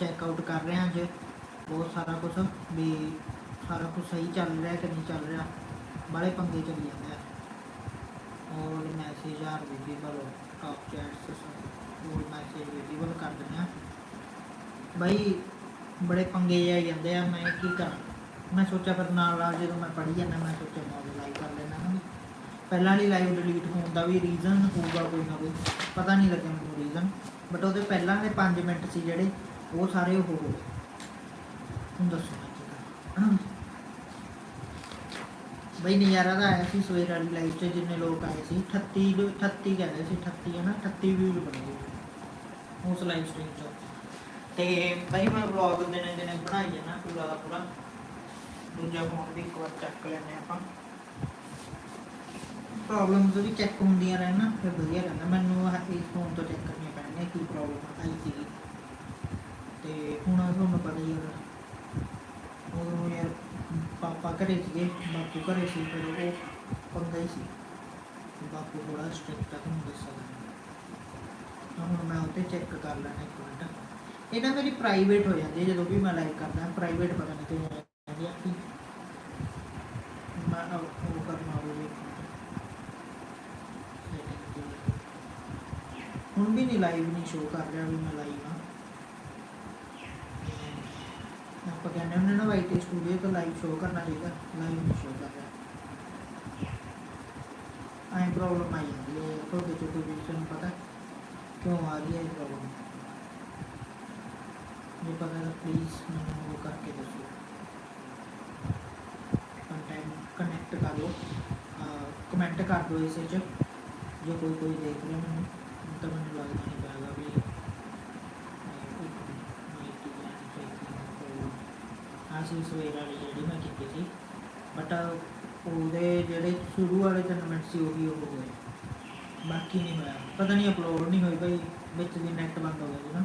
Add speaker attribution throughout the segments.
Speaker 1: Check out ਕਰ ਰਹੇ ਹਾਂ ਅੱਜ ਬਹੁਤ ਸਾਰਾ ਕੁਝ ਵੀ ਸਾਰਾ ਕੁਝ ਸਹੀ ਚੱਲ ਰਿਹਾ ਕਿ ਨਹੀਂ ਚੱਲ ਰਿਹਾ ਬੜੇ ਪੰਗੇ ਚੱਲੀ ਜਾਂਦੇ ਆ। ਔਰ message are visible top chats ਔਰ ਮੈਸੇਜ ਵਿਜ਼ੀਬਲ ਕਰ ਦਿੰਦੇ ਆ। ਬਾਈ, ਬੜੇ ਪੰਗੇ ਆ ਜਾਂਦੇ ਆ, ਮੈਂ ਕੀ ਕਰਾਂ? ਮੈਂ ਸੋਚਿਆ ਫਿਰ ਨਾਲ ਨਾਲ ਜਦੋਂ ਮੈਂ ਪੜ੍ਹੀ ਜਾਂਦਾ, ਮੈਂ ਸੋਚਿਆ ਮੈਂ ਲਾਈਵ ਕਰ ਲੈਣਾ ਨਾ ਪਹਿਲਾਂ ਵਾਲੀ ਲਾਈਵ ਡਿਲੀਟ ਹੋਣ ਦਾ ਵੀ ਰੀਜ਼ਨ ਹੋਊਗਾ ਕੋਈ ਨਾ ਕੋਈ, ਪਤਾ ਨਹੀਂ ਲੱਗਿਆ ਮੈਨੂੰ ਰੀਜ਼ਨ ਬਟ ਉਹਦੇ ਪਹਿਲਾਂ ਦੇ 5 ਮਿੰਟ ਸੀ ਜਿਹੜੇ ਉਹ ਸਾਰੇ ਉਹ ਹੋ ਹੁਣ ਦੱਸੋ ਮੈਂ ਕੀ ਹਨਾ? ਬਈ ਨਜ਼ਾਰਾ ਤਾਂ ਆਇਆ ਸੀ ਸਵੇਰ ਵਾਲੀ ਲਾਈਵ 'ਚ, ਜਿੰਨੇ ਲੋਕ ਆਏ ਸੀ। 38 ਲੋ- 38 ਕਹਿੰਦੇ ਸੀ 38 ਹੈ ਨਾ 38 ਵਿਊਜ਼ ਬਣੇ ਸੀ ਉਸ ਲਾਈਵ ਸਟ੍ਰੀਮ 'ਚ। ਤੇ ਬਈ ਮੈਂ ਵਲੌਗ ਦਿਨੇ ਦਿਨੇ ਬਣਾਈ ਜਾਣਾ ਪੂਰਾ ਦਾ ਪੂਰਾ। ਦੂਜਾ ਫੋਨ ਵੀ ਇੱਕ ਵਾਰ ਚੱਕ ਲੈਣੇ ਆਪਾਂ। ਪ੍ਰੋਬਲਮ ਵੀ ਚੈੱਕ ਹੁੰਦੀਆਂ ਰਹਿਣ ਫਿਰ ਵਧੀਆ ਰਹਿੰਦਾ। ਮੈਨੂੰ ਆਹ ਇਸ ਫੋਨ ਤੋਂ ਚੈੱਕ ਕਰਨੀਆਂ ਪੈਣਗੀਆਂ, ਕੀ ਪ੍ਰੋਬਲਮ ਆਈ ਸੀਗੀ ਤੇ ਹੁਣ ਤੁਹਾਨੂੰ ਪਤਾ ਹੀ ਹੈ ਉਦੋਂ ਯਾਰ ਪਾਪਾ ਘਰੇ ਸੀਗੇ, ਬਾਪੂ ਘਰੇ ਸੀ ਪਰ ਉਹ ਪੰਗਾ ਹੀ ਸੀ। ਬਾਪੂ ਥੋੜਾ ਸਟ੍ਰਿਕਟ ਆ, ਤੁਹਾਨੂੰ ਦੱਸ ਸਕਦਾ ਹੁਣ ਮੈਂ ਉੱਤੇ ਚੈੱਕ ਕਰ ਲੈਣਾ ਇੱਕ ਮਿੰਟ। ਇਹ ਨਾ ਮੇਰੀ ਪ੍ਰਾਈਵੇਟ ਹੋ ਜਾਂਦੀ ਜਦੋਂ ਵੀ ਮੈਂ ਲਾਈਵ ਕਰਦਾ ਪ੍ਰਾਈਵੇਟ ਪਤਾ ਨਹੀਂ ਕਿਉਂ ਜਾਂਦੀ ਹੈ ਕਿ ਮੈਂ ਉਹ ਉਹ ਕਰਨਾ ਹੋਵੇ ਹੁਣ ਵੀ ਨਹੀਂ ਲਾਈਵ ਨਹੀਂ ਸ਼ੋ ਕਰ ਰਿਹਾ ਵੀ ਮੈਂ ਲਾਈਵ ਹਾਂ ਆਪਾਂ ਕਹਿੰਦੇ ਹੁੰਦੇ ਨਾ ਵਾਈਟੀ ਸਟੂਡੀਓ ਤੋਂ ਲਾਈਵ ਸ਼ੋ ਕਰਨਾ ਚਾਹੀਦਾ ਲਾਈਵ ਨਹੀਂ ਸ਼ੋ ਕਰ ਰਿਹਾ। ਆਈ ਪ੍ਰੋਬਲਮ ਆਈ ਜਾਂਦੀ ਹੈ, ਤੁਹਾਡੇ ਚ ਕੋਈ reason ਪਤਾ ਕਿਉਂ ਆ ਰਹੀ ਹੈ ਇਹ ਪ੍ਰੋਬਲਮ ਜੇ ਪਤਾ ਤਾਂ ਪਲੀਜ਼ ਮੈਨੂੰ ਉਹ ਕਰਕੇ ਦੱਸੋ। ਕੰਟੈਕਟ ਕਨੈਕਟ ਕਰ ਲਓ। ਕਮੈਂਟ ਕਰ ਦਿਓ ਇਸੇ ਚ ਜੇ ਕੋਈ ਕੋਈ ਦੇਖ ਰਿਹਾ ਮੈਨੂੰ, ਤਾਂ ਮੈਨੂੰ ਲੱਗਦਾ ਨਹੀਂ ਪਿਆਗਾ ਵੀ ਸੀ ਸਵੇਰ ਵਾਲੀ ਜਿਹੜੀ ਮੈਂ ਕੀਤੀ ਸੀ। ਬਟ ਉਹਦੇ ਜਿਹੜੇ ਸ਼ੁਰੂ ਵਾਲੇ ਤਿੰਨ ਮਿੰਟ ਸੀ ਵੀ ਉਹ ਹੋਏ। ਬਾਕੀ ਨਹੀਂ ਹੋਇਆ। ਪਤਾ ਨਹੀਂ ਅਪਲੋਡ ਨਹੀਂ ਹੋਈ ਭਾਈ, ਵਿੱਚ ਦੀ ਨੈਟ ਬੰਦ ਹੋ ਗਿਆ ਜੀ ਨਾ।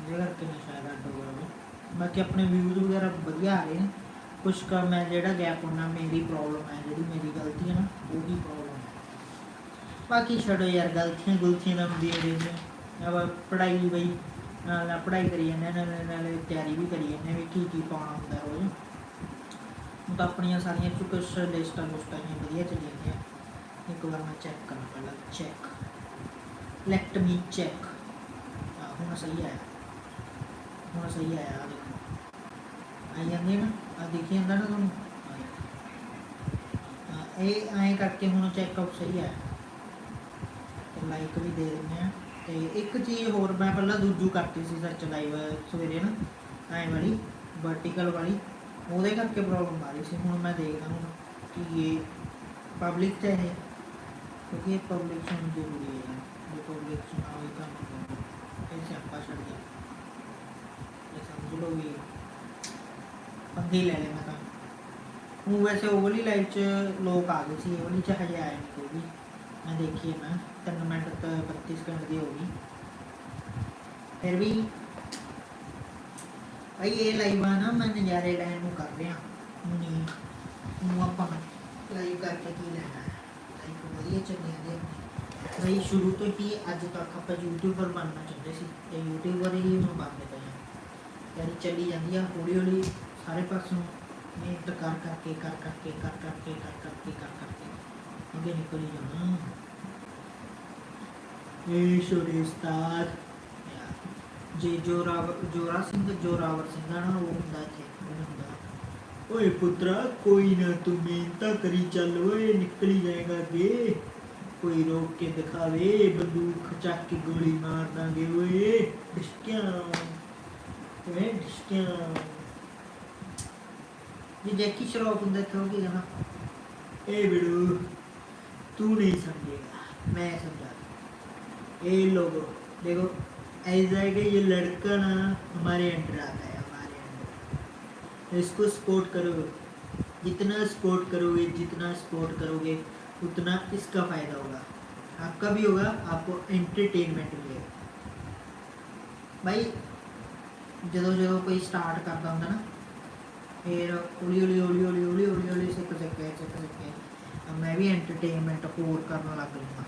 Speaker 1: ਜਿਹਦੇ ਕਰਕੇ ਮੈਂ ਸ਼ਾਇਦ ਅੱਡ ਹੋ ਗਿਆ ਬਾਕੀ ਆਪਣੇ ਵਿਊਜ਼ ਵਗੈਰਾ ਵਧੀਆ ਆ ਰਹੇ ਨੇ। ਕੁਛ ਕਾ ਮੈਂ ਜਿਹੜਾ ਗੈਪ ਹੋਣਾ ਮੇਰੀ ਪ੍ਰੋਬਲਮ ਹੈ, ਜਿਹੜੀ ਮੇਰੀ ਗਲਤੀ ਹੈ ਨਾ, ਉਹੀ ਪ੍ਰੋਬਲਮ ਹੈ। ਬਾਕੀ ਛੱਡੋ ਯਾਰ ਗਲਤੀਆਂ ਗੁਲਤੀਆਂ ਦਾ ਹੁੰਦੀਆਂ ਰਹਿੰਦੀਆਂ। अब ਪੜ੍ਹਾਈ ਬਈ ਨਾਲ ਨਾਲ ਪੜ੍ਹਾਈ ਕਰੀ ਜਾਂਦੇ ਹਾਂ, ਨਾਲੇ ਨਾਲੇ ਤਿਆਰੀ ਵੀ ਕਰੀ ਜਾਂਦੇ ਹਾਂ ਵੀ ਕੀ ਕੀ ਪਾਉਣਾ ਹੁੰਦਾ ਰੋਜ਼। ਹੁਣ ਤਾਂ ਆਪਣੀਆਂ ਸਾਰੀਆਂ ਚੁਕਸ ਲਿਸਟਾਂ ਲੁਸਟਾਂ ਜਿਹੀਆਂ ਵਧੀਆ ਚੱਲੀ ਜਾਂਦੀਆਂ ਇੱਕ ਵਾਰ ਮੈਂ ਚੈੱਕ ਕਰਾਂ ਪਹਿਲਾਂ ਚੈੱਕ ਲੈਟ ਮੀ ਚੈੱਕ ਹੁਣ ਸਹੀ ਆਇਆ। ਹੁਣ ਸਹੀ ਆਇਆ ਆ ਦੇਖੋ। ਆਈ ਜਾਂਦੇ ਨਾ ਆ ਦੇਖੀ ਜਾਂਦਾ ਨਾ ਤੁਹਾਨੂੰ? ਇਹ ਐਂ ਕਰਕੇ ਹੁਣ ਚੈੱਕਆਊਟ ਸਹੀ ਆਇਆ। ਤੇ ਲਾਈਕ ਵੀ ਦੇ ਦਿੰਦੇ ਆ। ਤੇ ਇੱਕ ਚੀਜ਼ ਹੋਰ ਮੈਂ ਪਹਿਲਾਂ ਦੂਜੂ ਕਰਤੀ ਸੀ ਸਰਚ ਲਾਈਵ ਸਵੇਰੇ ਨਾ, ਐਂ ਵਾਲੀ ਵਰਟੀਕਲ ਵਾਲੀ, ਉਹਦੇ ਕਰਕੇ ਪ੍ਰੋਬਲਮ ਆ ਰਹੀ ਸੀ, ਹੁਣ ਮੈਂ ਦੇਖਦਾ ਹੁਣ ਕਿ ਇਹ ਪਬਲਿਕ ਤੇ ਹੈ ਕਿਉਂਕਿ ਇਹ ਪਬਲਿਕ ਨੂੰ ਜ਼ਰੂਰੀ ਹੈ, ਜੇ ਪਬਲਿਕ ਚ ਨਾ ਹੋਈ ਤਾਂ ਇਹ ਸਿਆਪਾ ਛੱਡ ਗਿਆ। ਇਹ ਸਮਝ ਲਓ ਵੀ ਅੱਗੇ ਹੀ ਲੈ ਲੈਣਾ ਤਾਂ। ਉਹ ਵੈਸੇ ਉਹ ਵਾਲੀ ਲਾਈਵ 'ਚ ਲੋਕ ਆ ਗਏ ਸੀ, ਇਹ ਵਾਲੀ 'ਚ ਹਜੇ ਆਏ ਨਹੀਂ ਕੋਈ ਵੀ। ਮੈਂ ਦੇਖੀ ਹੈ ਨਾ 3 ਮਿੰਟ ਤੇ 32 ਸਕਿੰਟ ਦੀ ਹੋ ਗਈ। ਫਿਰ ਵੀ ਭਾਈ ਇਹ ਲਾਈਵ ਆ ਨਾ ਮੈਂ ਨਜ਼ਾਰੇ ਲੈਣ ਨੂੰ ਕਰ ਰਿਹਾ। ਨਹੀਂ ਨੂੰ ਆਪਾਂ ਲਾਈਵ ਕਰਕੇ ਕੀ ਲੈਣਾ ਹੈ? ਲਾਈਵ ਵਧੀਆ ਚੱਲੀ ਜਾਂਦੀ ਹੈ। ਭਾਈ ਸ਼ੁਰੂ ਤੋਂ ਹੀ ਅੱਜ ਤੱਕ ਆਪਾਂ ਯੂਟਿਊਬਰ ਬਣਨਾ ਚਾਹੁੰਦੇ ਸੀ। ਤੇ ਯੂਟਿਊਬਰ ਹੀ ਹੁਣ ਬਣਦੇ ਪਏ ਹਾਂ ਯਾਰੀ ਚੱਲੀ ਜਾਂਦੀ ਆ ਹੌਲੀ ਹੌਲੀ ਸਾਰੇ ਪਾਸੋਂ ਮਿਹਨਤ ਕਰ ਕਰਕੇ ਕਰ ਕਰਕੇ ਕਰ ਕਰਕੇ ਕਰ ਕਰਕੇ ਕਰ ਕਰਕੇ ਇਹਦੇ ਨਿਕਲ ਹੀ ਜਾਣਾ ਇਹ ਸ਼ੁਰੂ ਸਟਾਰ ਜੇ ਜੋਰਾਵਰ ਜੋਰਾ ਸਿੰਘ ਜੋਰਾਵਰ ਸਿੰਘ ਦਾ ਨਾ ਉਹ ਹੁੰਦਾ ਇੱਥੇ ਓਏ ਪੁੱਤਰਾ ਕੋਈ ਨਾ ਤੂੰ ਮਿਹਨਤਾਂ ਕਰੀ ਚੱਲ ਓਏ ਨਿਕਲੀ ਜਾਏਗਾ ਗੇ ਕੋਈ ਰੋਕ ਕੇ ਦਿਖਾਵੇ ਬੰਦੂਕ ਚੱਕ ਕੇ ਗੋਲੀ ਮਾਰ ਦਾਂਗੇ ਓਏ ਡਿਸ਼ਕਿਆਂ ਓਏ ਡਿਸ਼ਕਿਆਂ ਜੇ ਜੈਕੀ ਸ਼ਰਾਬ ਹੁੰਦਾ ਤਾਂ ਹੋ ਗਿਆ ਨਾ ਏ ਬਿੜੂ तू नहीं समझेगा मैं समझा ए लोगो देखो ऐसा है कि ये लड़का ना हमारे अंडर आता है हमारे अंडर इसको सपोर्ट करोगे जितना सपोर्ट करोगे जितना सपोर्ट करोगे उतना इसका फायदा होगा आपका भी होगा आपको एंटरटेनमेंट मिलेगा भाई ਜਦੋਂ ਜਦੋਂ ਕੋਈ ਸਟਾਰਟ ਕਰਦਾ ਹੁੰਦਾ ਨਾ ਫਿਰ ਹੌਲੀ ਹੌਲੀ ਹੌਲੀ ਹੌਲੀ ਹੌਲੀ ਹੌਲੀ ਹੌਲੀ ਸਿੱਖ ਸਿੱਖਿਆ ਸਿੱਖ ਸਿੱਖਿਆ ਮੈਂ ਵੀ ਐਂਟਰਟੇਨਮੈਂਟ ਹੋਰ ਕਰਨ ਲੱਗ ਲੂੰਗਾ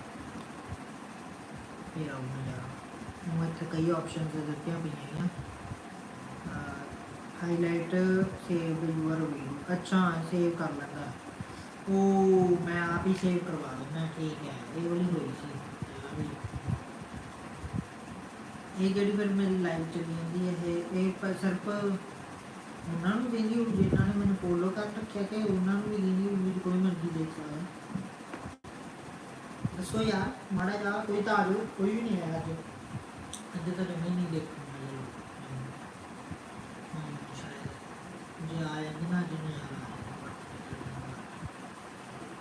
Speaker 1: ਫਿਰ ਆਉਂਗਾ ਯਾਰ ਹੁਣ ਇੱਥੇ ਕਈ ਆਪਸ਼ਨਸ ਦਿੱਤੀਆਂ ਪਈਆਂ ਹੈਗੀਆਂ ਹਾਈਲਾਈਟ ਸੇਵ ਯੂਅਰ ਵੀਡੀਓ ਅੱਛਾ ਸੇਵ ਕਰ ਲੈਂਦਾ। ਉਹ ਮੈਂ ਆਪ ਹੀ ਸੇਵ ਕਰਵਾ ਲੈਂਦਾ ਠੀਕ ਹੈ, ਇਹ ਵਾਲੀ ਹੋਈ ਸੀ। ਇਹ ਜਿਹੜੀ ਫਿਰ ਮੇਰੀ ਲਾਈਵ ਚੱਲੀ ਜਾਂਦੀ ਹੈ, ਇਹ ਇਹ ਸਿਰਫ ਉਹਨਾਂ ਨੂੰ ਵੀ ਨਹੀਂ ਜਿਨ੍ਹਾਂ ਨੇ ਮੈਨੂੰ ਫੋਲੋ ਕਰ ਰੱਖਿਆ ਕਿ ਉਹਨਾਂ ਨੂੰ ਵੀ ਨਹੀਂ ਉਮੀਦ ਕੋਈ ਮਰਜ਼ੀ ਦੇਖ ਸਕਦਾ ਦੱਸੋ ਯਾਰ, ਮਾੜਾ ਜਾ ਕੋਈ ਤਾਂ ਆ ਕੋਈ ਵੀ ਨਹੀਂ ਆਇਆ ਅੱਜ। ਅੱਜ ਤਾਂ ਜਮੇ ਨਹੀਂ ਦੇਖਣ ਜੇ ਆ ਜਾਂਦੇ ਨਾ ਜਿੰਨੇ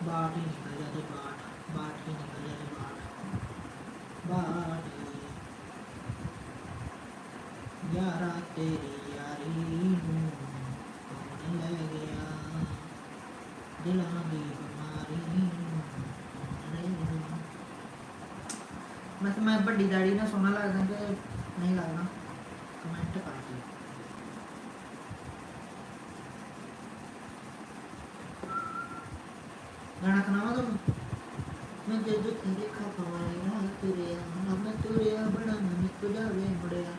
Speaker 1: ਬਾਟ ਹੀ ਨਿਕਲ ਜਾਂਦੇ ਬਾਟ ਬਾਟ ਹੀ ਨਿਕਲ ਜਾਂਦੇ ਬਾਟ ਬਾਟ ਯਾਰਾ ਤੇਰੀ ਯਾਰੀ ਨੂੰ ਕੌਣ ਲੈ ਗਿਆ ਦਿਲਾਂ ਦੀ ਬਿਮਾਰੀ ਨੂੰ ਕੌਣ ਲੈ ਗਿਆ ਮੈਂ ਮੈਂ ਵੱਡੀ ਦਾੜੀ ਨਾਲ ਸੋਹਣਾ ਲੱਗਦਾ ਕਿ ਨਹੀਂ ਲੱਗਦਾ। ਕਮੈਂਟ ਕਰ ਦਿਓ। ਗਾਣਾ ਸੁਣਾਵਾਂ ਤੁਹਾਨੂੰ? ਮੈਂ ਜਦੋਂ ਤੇਰੇ ਖਪਾਏ ਨਾਲ ਤੁਰਿਆ ਨਾ ਮੈਂ ਤੁਰਿਆ, ਬੜਾ ਮਨ ਕੋ ਜਾਵੇ ਮੁੜਿਆ।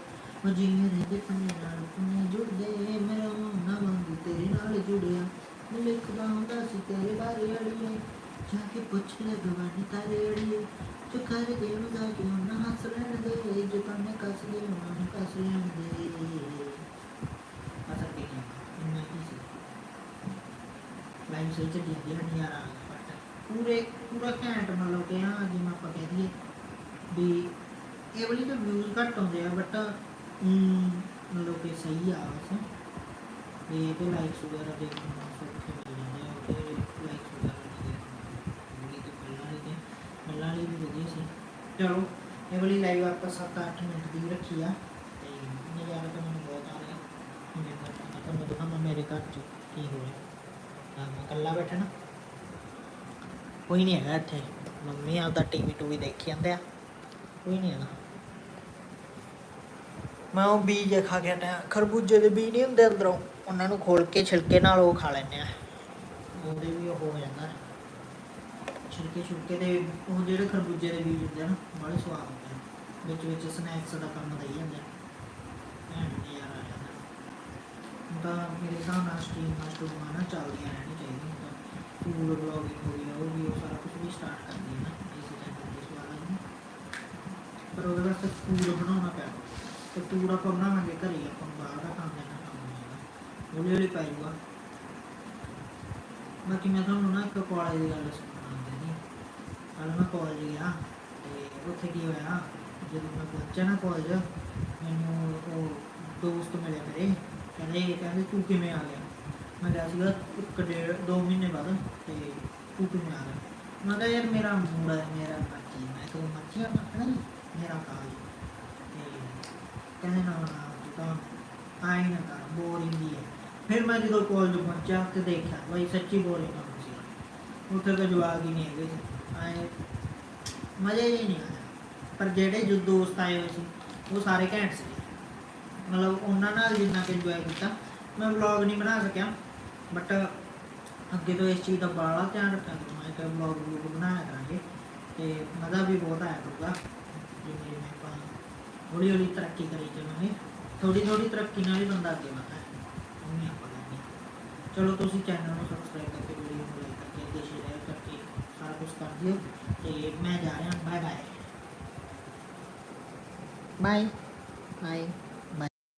Speaker 1: ਮੈਂ ਜਿਵੇਂ ਪੰਨੇ ਨਾਲ ਪੰਨੇ ਜੁੜਦੇ, ਮੇਰਾ ਨਾ ਮੰਗੂ ਤੇਰੇ ਨਾਲ ਜੁੜਿਆ। ਮੈਂ ਲਿਖਦਾ ਹੁੰਦਾ ਸੀ ਤੇਰੇ ਬਾਰੇ ਅੜੀਏ। ਜਾ ਕੇ ਪੁੱਛ ਲੈ ਗਵਾਨੀ ਤਾਰੇ ਅੜੀਏ। ਸੀ? ਆ ਪੂਰੇ ਪੂਰਾ ਘੈਂਟ ਮਤਲਬ ਕਿ ਹਾਂ ਜਿਵੇਂ ਆਪਾਂ ਕਹਿ ਦਈਏ ਵੀ ਇਹ ਵਾਲੀ ਤਾਂ ਵਿਊਜ਼ ਘੱਟ ਆਉਂਦੇ ਆ ਬਟ ਮਤਲਬ ਕਿ ਸਹੀ ਆ ਵੈਸੇ ਤੇ ਤੇ ਲਾਈਕਸ ਵਗੈਰਾ ਦੇਖਣ ਸੌਖੇ ਜਾਂਦੇ ਆ ਉਹਦੇ ਲਾਈਕਸ ਵਗੈਰਾ ਨਹੀਂ ਦੇਖਣ ਨੂੰ ਤੇ ਪਹਿਲਾਂ ਵਾਲੀ ਤੇ ਪਹਿਲਾਂ ਵਾਲੀ ਚਲੋ, ਇਹ ਵਾਲੀ ਲਾਈਵ ਆਪਾਂ 7-8 ਮਿੰਟ ਦੀ ਰੱਖੀ ਆ। ਤੇ ਨਜ਼ਾਰਾ ਤਾਂ ਮੈਨੂੰ ਬਹੁਤ ਆ ਰਿਹਾ ਮੈਂ ਤਾਂ ਤੁਹਾਨੂੰ ਦਿਖਾਵਾਂ ਮੇਰੇ ਘਰ 'ਚ ਕੀ ਹੋ ਰਿਹਾ। ਮੈਂ ਇਕੱਲਾ ਬੈਠਾ ਨਾ। ਕੋਈ ਨਹੀਂ ਹੈਗਾ ਇੱਥੇ। ਮੰਮੀ ਆਪਦਾ ਟੀਵੀ ਟੂਵੀ ਦੇਖੀ ਜਾਂਦੇ ਆ। ਕੋਈ ਨਹੀਂ ਹੈਗਾ। ਮੈਂ ਉਹ ਬੀਜ ਖਾ ਕੇ ਹਟਿਆ। ਖਰਬੂਜੇ ਦੇ ਬੀਜ ਨਹੀਂ ਹੁੰਦੇ ਅੰਦਰੋਂ। ਉਹਨਾਂ ਨੂੰ ਖੋਲ ਕੇ ਛਿਲਕੇ ਨਾਲ ਉਹ ਖਾ ਲੈਂਦੇ ਆ। ਉਹਦੇ ਵੀ ਉਹ ਹੋ ਜਾਂਦਾ। ਛਿਲਕੇ ਛੁਲਕੇ ਦੇ ਉਹ ਜਿਹੜੇ ਖਰਬੂਜੇ ਦੇ ਬੀਜ ਹੁੰਦੇ ਆ ਨਾ ਬੜੇ ਸਵਾਦ ਹੁੰਦੇ ਆ। ਵਿੱਚ ਵਿੱਚ ਸਨੈਕਸ ਦਾ ਕੰਮ ਦਈ ਜਾਂਦੇ ਐਂਡ ਯਾਰ ਆ ਜਾਂਦਾ। ਹੁਣ ਤਾਂ ਮੇਰੇ ਹਿਸਾਬ ਨਾਲ ਸਟ੍ਰੀਮ ਮਾਸਟਰ ਬਣਾ ਚੱਲਦੀਆਂ ਰਹਿਣੀ ਚਾਹੀਦੀਆਂ। ਹੁਣ ਤਾਂ ਫੂਡ ਬਲੌਗਿੰਗ ਹੋ ਗਈ ਉਹ ਵੀ ਉਹ ਸਾਰਾ ਕੁਝ ਵੀ ਸਟਾਰਟ ਕਰਦੀ ਹੈ ਨਾ, ਇਸ ਚੈਨਲ ਦੇ ਸਵਾਲਾਂ ਨੂੰ ਪਰ ਉਹਦੇ ਵਾਸਤੇ ਫੂਡ ਬਣਾਉਣਾ ਪਿਆ। ਤੇ ਫੂਡ ਆਪਾਂ ਬਣਾਵਾਂਗੇ ਘਰੇ, ਆਪਾਂ ਬਾਹਰ ਦਾ ਕੰਮ ਦੇਣਾ ਕੰਮ ਨਹੀਂ ਹੈਗਾ ਹੌਲੀ ਹੌਲੀ ਪੈ ਜਾਊਗਾ। ਬਾਕੀ ਮੈਂ ਤੁਹਾਨੂੰ ਨਾ ਇੱਕ ਕਾਲਜ ਦੀ ਗੱਲ ਸੁਣਾਉਂਦਾ ਕੱਲ ਮੈਂ ਕਾਲਜ ਗਿਆ ਤੇ ਉੱਥੇ ਕੀ ਹੋਇਆ, ਜਦੋਂ ਮੈਂ ਪਹੁੰਚਿਆ ਨਾ ਕਾਲਜ ਮੈਨੂੰ ਉਹ ਦੋਸਤ ਮਿਲੇ ਮੇਰੇ, ਕਹਿੰਦੇ ਕਹਿੰਦੇ ਤੂੰ ਕਿਵੇਂ ਆ ਗਿਆ? ਮੈਂ ਕਿਹਾ ਸੀਗਾ, ਇੱਕ ਡੇਢ, ਦੋ ਮਹੀਨੇ ਬਾਅਦ ਤੇ ਤੂੰ ਕਿਵੇਂ ਆ ਗਿਆ? ਮੈਂ ਕਿਹਾ ਯਾਰ ਮੇਰਾ ਮੂਡ ਹੈ ਮੇਰਾ ਮਰਜ਼ੀ ਮੈਂ ਕਿਹਾ ਮਰਜ਼ੀ ਆ ਮੇਰਾ ਕਾਲ ਤੇ ਕਹਿੰਦੇ, ਨਾ ਨਾ, ਤੂੰ ਤਾਂ ਆਈ ਨਾ ਕਰ ਬੋਰਿੰਗ ਹੀ ਹੈ ਫਿਰ ਮੈਂ ਜਦੋਂ ਕਾਲਜ ਪਹੁੰਚਿਆ ਤੇ ਦੇਖਿਆ, ਬਈ ਸੱਚੀ ਬੋਰਿੰਗ ਕੰਮ ਸੀ ਉੱਥੇ ਤਾਂ ਜਵਾਬ ਹੀ ਨਹੀਂ ਹੈਗੇ। ਆਏ। ਮਜ਼ਾ ਹੀ ਨਹੀਂ ਆਇਆ ਪਰ ਜਿਹੜੇ ਜੋ, ਦੋਸਤ ਆਏ ਹੋਏ ਸੀ, ਉਹ ਸਾਰੇ ਘੈਂਟ ਸੀ। ਮਤਲਬ ਉਹਨਾਂ ਨਾਲ ਜਿੰਨਾ ਕਿ ਇੰਜੋਏ ਕੀਤਾ। ਮੈਂ ਵਲੌਗ ਨਹੀਂ ਬਣਾ ਸਕਿਆ। ਬਟ ਅੱਗੇ ਤੋਂ ਇਸ ਚੀਜ਼ ਦਾ ਬੜਾ ਧਿਆਨ ਰੱਖਾਂ ਮੈਂ ਕਿ ਵਲੌਗ ਵਲੌਗ ਬਣਾਇਆ ਕਰਾਂਗੇ। ਤੇ ਮਜ਼ਾ ਵੀ ਬਹੁਤ ਆਇਆ ਕਰੂਗਾ। ਜਿਵੇਂ ਮੈਂ ਆਪਾਂ ਹੌਲੀ ਹੌਲੀ ਤਰੱਕੀ ਕਰੀ ਚੱਲਾਂਗੇ। ਥੋੜੀ ਥੋੜੀ ਤਰੱਕੀ ਨਾਲ ਹੀ ਬੰਦਾ ਅੱਗੇ ਵਧਦਾ ਹੈ। ਉਹ ਨਹੀਂ ਆਪਾਂ ਕਰਨੀ ਚਲੋ, ਤੁਸੀਂ ਚੈਨਲ ਨੂੰ ਸਬਸਕ੍ਰਾਈਬ ਕਰਕੇ ਵੀਡੀਓ ਨੂੰ ਲਾਈਕ ਕਰਕੇ ਸ਼ੇਅਰ ਕਰਕੇ। ਸਾਰਾ ਕੁਝ ਕਰ ਦਿਓ ਤੇ ਮੈਂ ਜਾ ਰਿਹਾ ਬਾਏ ਬਾਏ ਬਾਏ ਬਾਏ